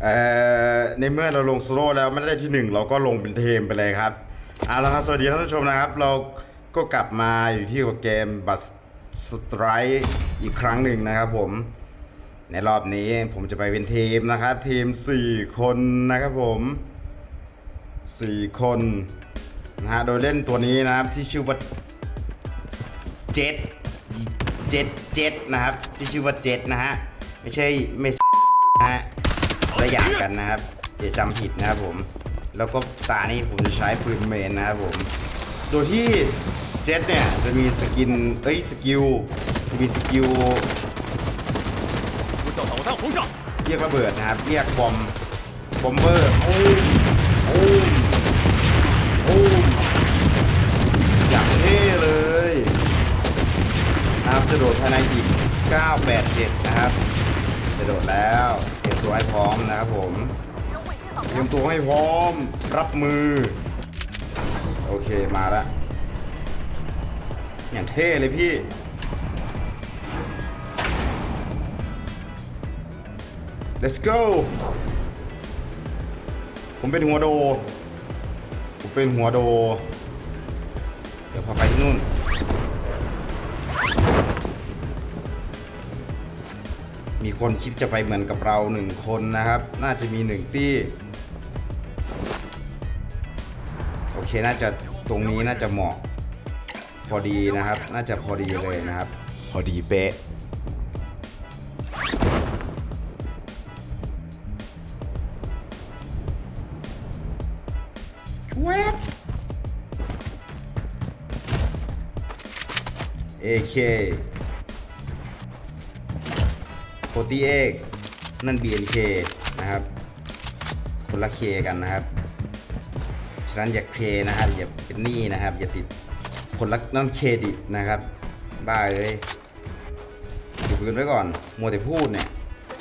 เอ่อในเมื่อเราลงโซโล่แล้วไม่ได้ที่หนึ่งเราก็ลงเป็นเทมไปเลยครับเอาละครับสวัสดีท่านผู้ชมนะครับ เราก็กลับมาอยู่ที่เกมบัสสไตร์อีกครั้งหนึ่งนะครับผมในรอบนี้ผมจะไปเป็นทีมนะครับ ทีม 4 คนนะครับผม 4 คนนะฮะโดยเล่นตัวนี้นะครับที่ชื่อว่าเจ็ดเจ็ดเจ็ดนะครับ ที่ชื่อว่าเจ็ดนะฮะไม่ใช่ไม่นะฮะ ละอย่างกันนะครับอย่าจำผิดนะครับผม แล้วก็ตานี่ผมจะใช้ปืนเมนนะครับผม โดยที่เจสเนี่ยจะมีสกิน เอ้ยสกิลจะมีสกิลเรียกระเบิดนะครับ เรียกบอมบอมเบอร์โอ้โหโอ้มอย่างเท่เลยนะครับจะโดดภายในอีก987 นะครับจะโดดแล้ว ตรียมตัวให้พร้อมนะครับผมเตรียมตัวให้พร้อมรับมือ โอเคมาละอย่างเท่เลยพี่ let's go ผมเป็นหัวโด ผมเป็นหัวโด เดี๋ยวพาไปที่นู่น มีคนคิดจะไปเหมือนกับเราหนึ่งคนนะครับ น่าจะมีหนึ่งที่โอเคน่าจะตรงนี้น่าจะเหมาะ พอดีนะครับ น่าจะพอดีเลยนะครับ พอดีเป๊ะแวบ AK 48 นั่น BNK นะครับ คนละเคกันนะครับ ฉะนั้นอย่าเคนะครับ อย่าเป็นหนี้นะครับ อย่าติดคนละนั่นเครดิตนะครับ บ้าเลยหยุดพูดไว้ก่อนโมัวแต่พูดเนี่ย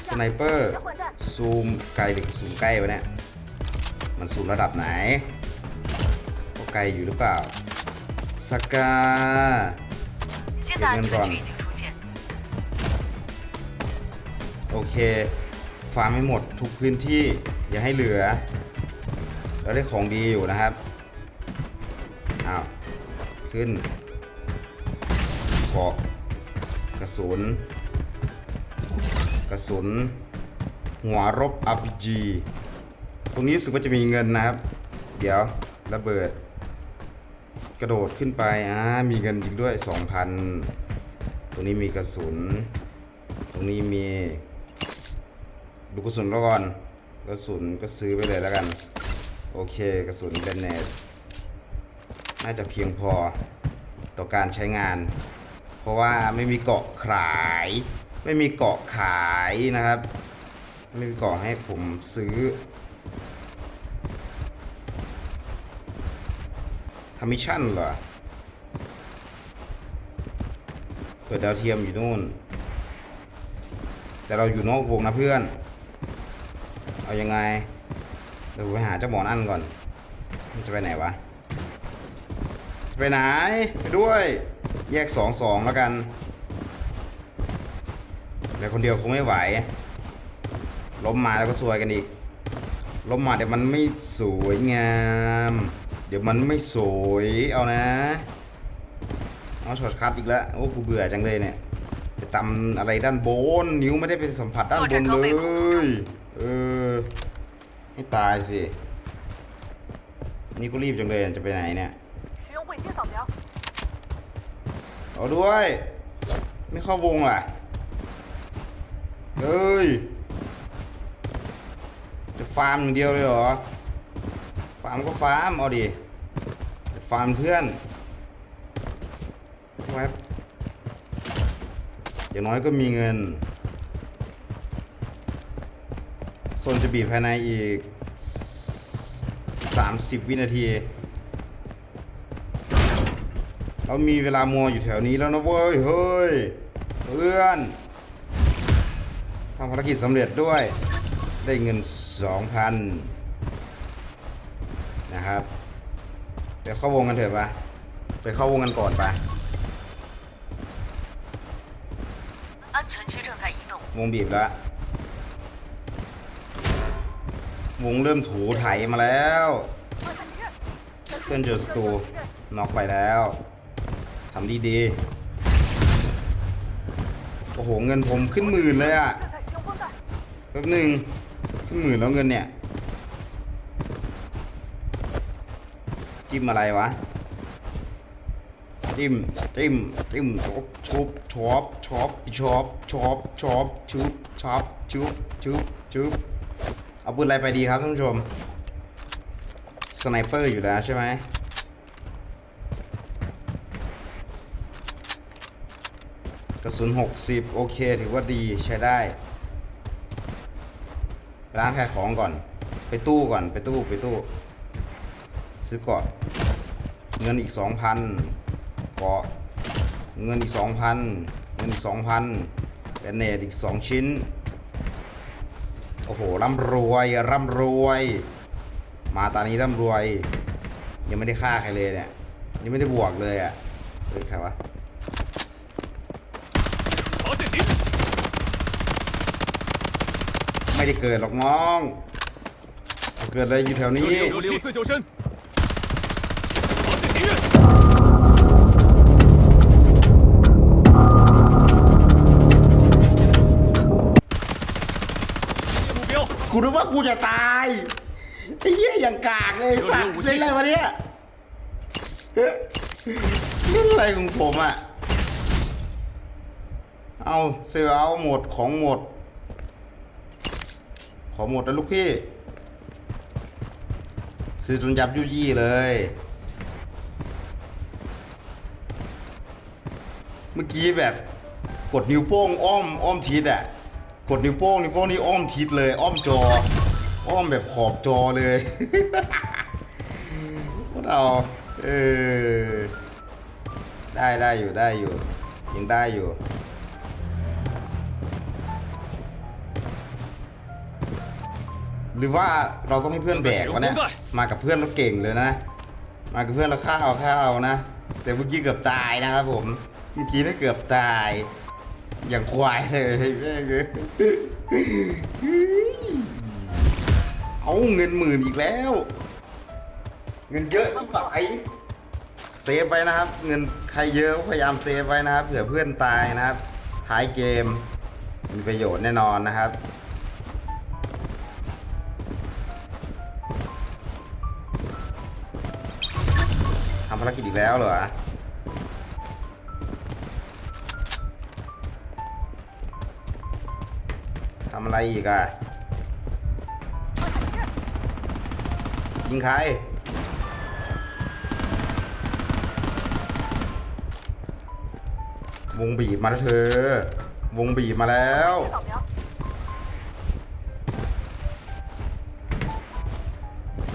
สไนเปอร์ ซูมไกลหรือซูมใกล้วะเนี่ย มันซูมระดับไหนก็ไกลอยู่หรือเปล่าสกาเก็บเงินก่อน โอเคฟาร์มให้หมดทุกพื้นที่อย่าให้เหลือ เราได้ของดีอยู่นะครับอ้าวขึ้นเกาะกระสุน กระสุน หัวรบ RPG ตรงนี้รู้สึกว่าจะมีเงินนะครับ เดี๋ยวระเบิด กระโดดขึ้นไปอ่ามีเงินจริงด้วย 2,000 ตรงนี้มีกระสุน ตรงนี้มี ดูกระสุนแล้วก่อนกระสุนก็ซื้อไปเลยแล้วกัน โอเคกระสุนเบนเนตน่าจะเพียงพอต่อการใช้งาน เพราะว่าไม่มีเกาะขาย ไม่มีเกาะขายนะครับ ไม่มีเกาะให้ผมซื้อทำมิชชั่นเหรอเปิดดาวเทียมอยู่นู่น แต่เราอยู่นอกวงนะเพื่อน เอายังไงเดี๋ยวไปหาเจ้าหมอนอันก่อน มันจะไปไหนวะ จะไปไหน ไปด้วย แยกสองสองแล้วกันเดี๋ยวคนเดียวคงไม่ไหว ล้มมาแล้วก็ซวยกันอีก ล้มมาเดี๋ยวมันไม่สวยงาม เดี๋ยวมันไม่สวย เอานะ เอาช็อตคัดอีกแล้ว โอ้กูเบื่อจังเลยเนี่ย ไปตำอะไรด้านบน นิ้วไม่ได้ไปสัมผัสด้านบนเลย เออให้ตายสิ นี่กูรีบจังเลยจะไปไหนเนี่ยเอาด้วย ไม่เข้าวงอะเอ้ย จะฟาร์มเดียวเลยเหรอ ฟาร์มก็ฟาร์ม เอาดิ ฟาร์มเพื่อนแวบ อย่างน้อยก็มีเงินโซนจะบีบภายในอีก 30 วินาที เรามีเวลามัวอยู่แถวนี้แล้วนะเว้ย เฮ้ย เพื่อนทำภารกิจสำเร็จด้วย ได้เงิน 2,000 นะครับ ไปเข้าวงกันเถอะปะไปเข้าวงกันก่อนปะ วงบีบแล้ว วงเริ่มถูไถมาแล้วเพื่อนเจอสตูน็อกไปแล้วทำดีดีโอ้โห เงินผมขึ้นหมื่นเลยอะ่ะแป๊บหนึ่งขึ้นหมื่นแล้วเงินเนี่ยจิ้มอะไรวะ จิ้มจิ้มจิ้มชุบชุบชอบชอบชอบชอบชอบชุบชอบชุบชุบชุบเอาปืนอะไรไปดีครับท่านผู้ชมสไนเปอร์อยู่แล้วใช่ไหมกระสุน 60 โอเค ถือว่าดีใช้ได้ร้านขายของก่อน ไปตู้ก่อน ไปตู้ ไปตู้ ซื้อเกาะเงินอีก 2,000เกาะ เงินอีกสองพันเงินสองพันแกเนตอีกสองชิ้น โอ้โห ร่ำรวย ร่ำรวย มาตอนนี้ร่ำรวย ยังไม่ได้ฆ่าใครเลยเนี่ย ยังไม่ได้บวกเลยอะเฮ้ยใครวะไม่ได้เกิดหรอกน้อง เกิดอะไรอยู่แถวนี้ กูนึกว่ากูจะตายไอ้เหี้ยอย่างกากเลยสัตว์เล่นอะไรวะเนี่ยเฮ้ยเล่นอะไรของผมอะ เอาเสือเอาหมดของหมด ของหมดนะลูกพี่ ซื้อจนยับยุยี่เลย เมื่อกี้แบบกดนิ้วโป้งอ้อมอ้อมทิศอะ กดนิ้วโป้งนิ้วโป้งนี่อ้อมทิศเลย อ้อมจอ อ้อมแบบขอบจอเลยพวกเราเออได้ได้อยู่ได้อยู่ยังได้อยู่หรือว่าเราต้องให้เพื่อนแบกวะเนี่ยมากับเพื่อนเราเก่งเลยนะ มากับเพื่อนเราข้าวข้าวนะ แต่เมื่อกี้เกือบตายนะครับผมเมื่อกี้นี่เกือบตาย อย่างควายเลยแม่งเอ้ยเอาเงินหมื่นอีกแล้ว เงินเยอะชิบหายเซฟไว้นะครับ เงินใครเยอะพยายามเซฟไว้นะครับ เผื่อเพื่อนตายนะครับ ท้ายเกม มีประโยชน์แน่นอนนะครับทำภารกิจอีกแล้วเหรอ ทำอะไรอีกอะยิงใคร วงบีบมาแล้วเธอ วงบีบมาแล้ว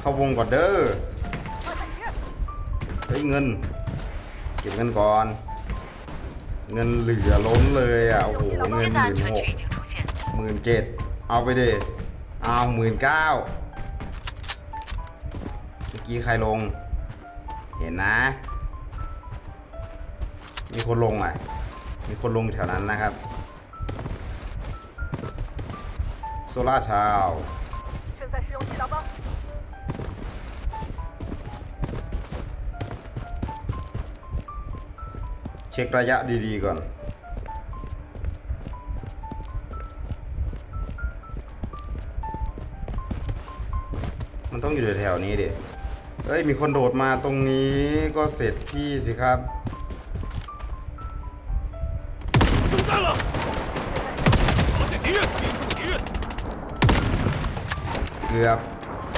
เข้าวงก่อนเด้อเฮ้ยเงิน เก็บเงินก่อน เงินเหลือล้นเลยอะ โอ้โห เงินหมื่หก หมื่นเจ็ดเอาไปดิเอาหมื่นเก้าเมื่อกี้ใครลง เห็นนะ มีคนลงอะ มีคนลงแถวนั้นนะครับ โซล่าชาวเช็คระยะดีๆก่อน มันต้องอยู่แถวๆนี้เด็เอ้ยมีคนโดดมาตรงนี้ก็เสร็จพี่สิครับเกือบ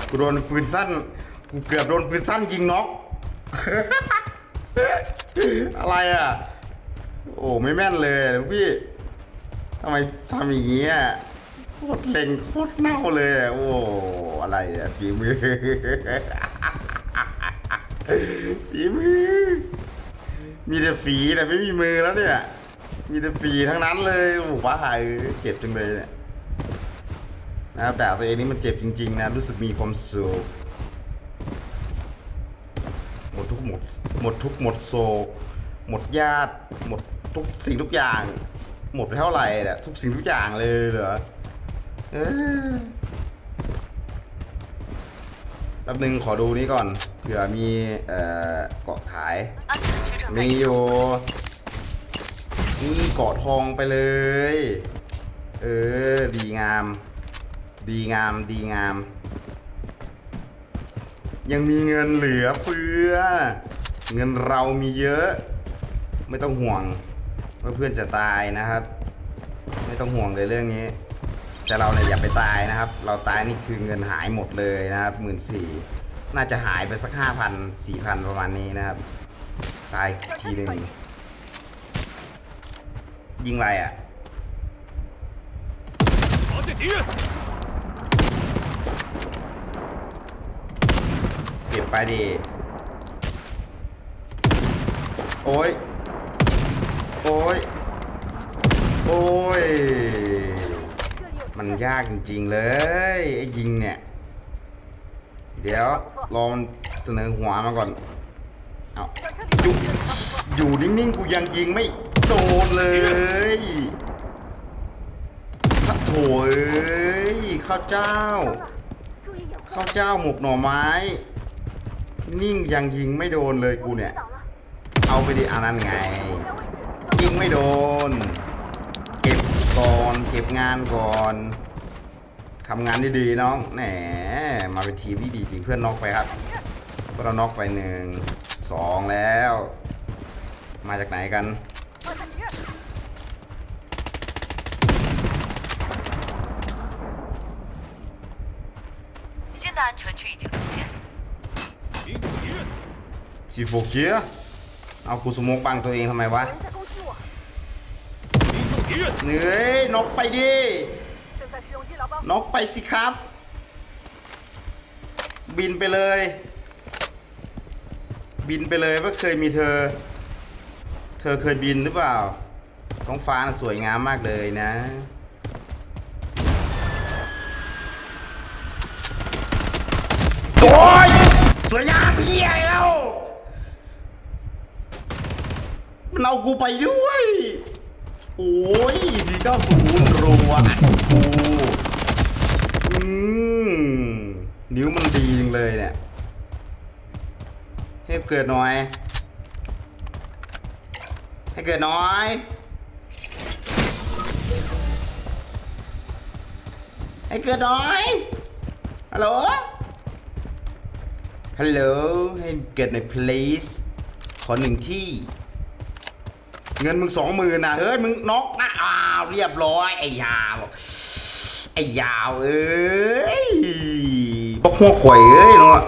กูโดนปืนสั้นกูเกือบโดนปืนสั้นยิงน็อกอะไรอะ โอ้ไม่แม่นเลยพี่ทำไมทำอย่างนี้อะ โคตรเล็งโคตรเน่าเลยอะโอ้อะไรอะฝีมือฝีมือ มีแต่ฝีแต่ไม่มีมือแล้วเนี่ย มีแต่ฝีทั้งนั้นเลยโอ้โหว้าหายเจ็บจังเลยเนี่ยนะครับด่าตัวเองนี่มันเจ็บจริงๆนะรู้สึกมีความสุขหมดทุกหมดหมดทุกหมดโศกหมดญาติ หมดทุกสิ่งทุกอย่าง หมดไปเท่าไหร่เนี่ยทุกสิ่งทุกอย่างเลยเหรอ เออแป๊บนึ่งขอดูนี้ก่อนเผื่อมีเอ่อเกาะขาย มีอยู่นี่เกาะทองไปเลย เออ ดีงาม ดีงาม ดีงาม ยังมีเงินเหลือเฟือ เงินเรามีเยอะ ไม่ต้องห่วงว่เพื่อนจะตายนะครับ ไม่ต้องห่วงเลยเรื่องนี้ แต่เราเนี่ยอย่าไปตายนะครับ เราตายนี่คือเงินหายหมดเลยนะครับหมื่นสี่น่าจะหายไปสักห้าพันสี่พันประมาณนี้นะครับ ตายทีหนึ่งยิงไรอะเก็บไปดีโอ้ย โอ้ย โอ้ย มันยากจริงๆเลยไอ้ยิงเนี่ย เดี๋ยวลองเสนอหัวมาก่อน เอาอยู่อยู่นิ่งๆ กูยังยิงไม่โดนเลยพระโถเอยข้าวเจ้า ข้าวเจ้าหมกหน่อไม้ นิ่งยังยิงไม่โดนเลยกูเนี่ย เอาไปดิอันนั้นไง ยิงไม่โดน ก่อนเก็บงานก่อนทำงานดีๆน้องแหมมาเป็นทีมที่ดีจริงเพื่อนน็อกไปครับเพื่อนราน็อกไปหนึ่งสองแล้ว มาจากไหนกันสีโฟกี้เอากูสมองปังตัวเองทำไมวะ เฮ้ยนกไปดินกไปสิครับ บินไปเลย บินไปเลยว่าเคยมีเธอ เธอเคยบินหรือเปล่าท้องฟ้าน่ะสวยงามมากเลยนะโอ้ยสวยงามเพี้ยแล้วมันเอากูไปด้วย โอ้ยดีเก้าศูนย์รัวอัดกูอืมนิ้วมันดีจริงเลยเนี่ยให้เกิดน่อย ให้เกิดน่อยให้เกิดน่อยฮัลโหลฮัลโหลให้เกิดหน่อย please ขอหนึ่งที่ เงินมึงสองหมื่นนะเฮ้ย มึงน็อกนะอ้าวเรียบร้อย ไอ้ยาวบอกไอ้ยาวเอ้ยพวกหัวข่อยเอ้ยเนาะ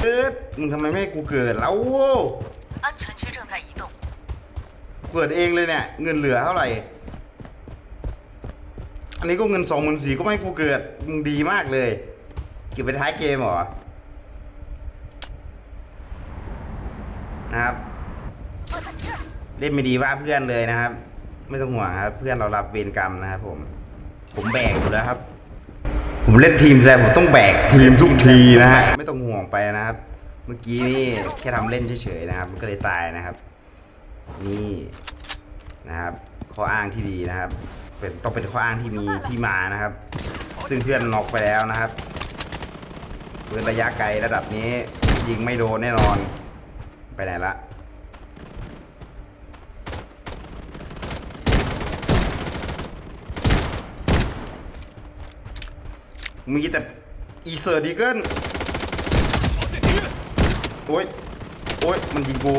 เอิดมึงทำไมไม่ให้กูเกิดแล้ว 安全区正在移动。 เกิดเองเลยเนี่ย เงินเหลือเท่าไหร่ อันนี้ก็เงินสองหมื่นสี่ก็ไม่ให้กูเกิด มึงดีมากเลย เก็บไปท้ายเกมเหรอ นะครับ 发现敌人， เล่นไม่ดีว่าเพื่อนเลยนะครับ ไม่ต้องห่วงครับ เพื่อนเรารับเวรกรรมนะครับผม ผมแบกอยู่แล้วครับ ผมเล่นทีมแซมผมต้องแบกทีมทุกทีนะฮะไม่ต้องห่วงไปนะครับ เมื่อกี้นี่แค่ทำเล่นเฉยๆนะครับ มันก็เลยตายนะครับ นี่นะครับข้ออ้างที่ดีนะครับ เป็นต้องเป็นข้ออ้างที่มีที่มานะครับ ซึ่งเพื่อนน็อกไปแล้วนะครับปืนระยะไกลระดับนี้ยิงไม่โดนแน่นอน ไปไหนละ มีแต่อีเซอร์ดีเกิลโอ้ย โอ้ย มันยิงกู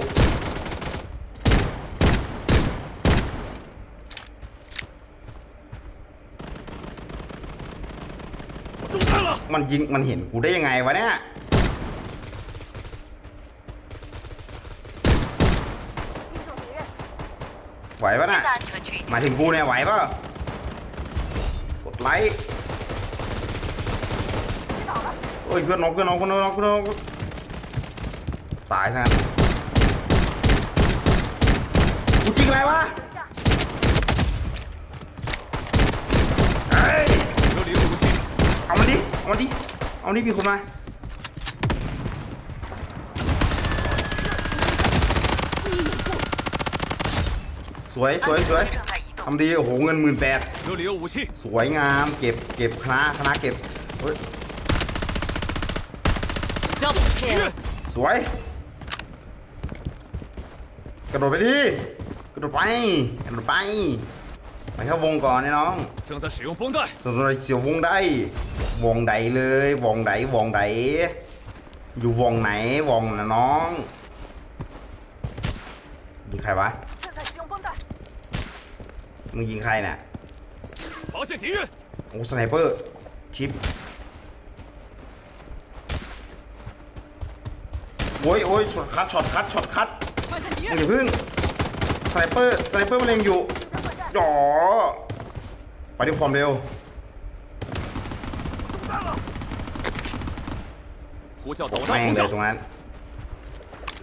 มันยิง มันเห็นกูได้ยังไงวะเนี่ยไหวปะน่ะมาถึงกูเนี่ยไหวปะกดไลค์ โอ้ยเพื่อนน็อกเพื่อนน็อกเพื่อนน็อกเพื่อนน็อกตายซะงั้นกูจริงไรวะเฮ้ยเอามาดิ เอามาดิ เอานี่พี่คนมาสวยสวยสวยทำดีโอ้โหเงินหมื่นแปดสวยงามเก็บเก็บคณะคณะเก็บเฮ้ย Double 敌 kill. 人， สวย กระโดดไปดิกระโดดไปกระโดดไปไปเข้าวงก่อนนี่น้อง 正在使用绷带， ส่วนตัวเสียววงได้วงใดเลยวงใดวงใดอยู่วงไหนวงนะน้องยิงใครวะ 正在使用绷带， มึงยิงใครน่ะ 发现敌人， โอ้สไนเปอร์ชิป โอ้ยโอ้ยช็อตคัดช็อตคัดช็อตคัด 发现敌 มึง 人， อย่าพึ่งสไนเปอร์สไนเปอร์มันเล็งอยู่ 人混战， จ๋อไปด้วยความเร็ว 中弹了。呼叫导弹 แม่ง 呼 เลย 叫 ต，รงนั้น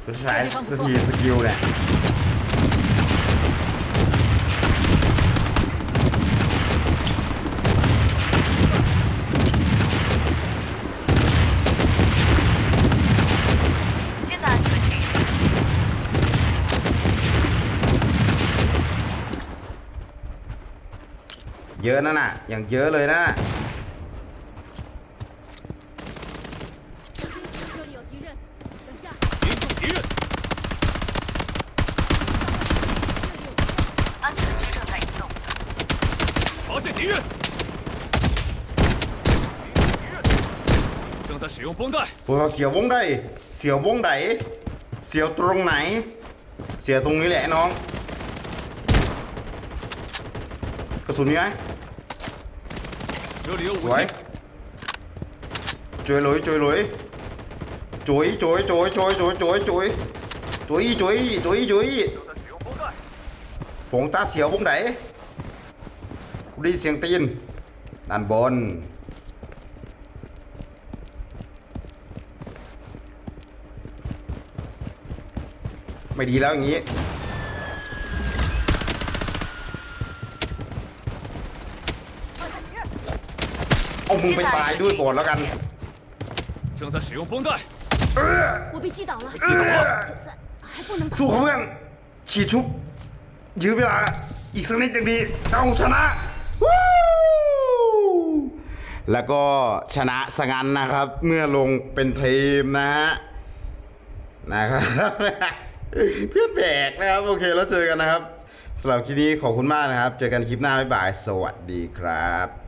คือใช้สกีสกิลเนี่ย เยอะนั่นน่ะ อย่างเยอะเลยนะพวกเราสียวงไดเสียววงใดเสียวตรงไหน เสียวตรงนี้แหละน้อง กระสุนมีไหม สวยจุยหลุยจุยหลุยจุยจุยจุยจุยจุยจุยจยจุจยจุจยผงตาเสียววงไหนดีเสียงตีนนั่นบนไม่ดีแล้วอย่างนี้ เอามึงไปตายด้วยก่อนแล้วกัน 正在使用绷带，我被击倒了，击倒了，现在还不能打 สู้เขาเพื่อนฉีดชุบ ยื้อเวลา อีกสักนิดยังดีเอาชนะวู้แล้วก็ชนะสงันนะครับ เมื่อลงเป็นทีมนะฮะ นะครับ เพื่อนแบกนะครับ โอเคแล้วเจอกันนะครับสำหรับคลิปนี้ขอบคุณมากนะครับ เจอกันคลิปหน้าบ๊ายบาย สวัสดีครับ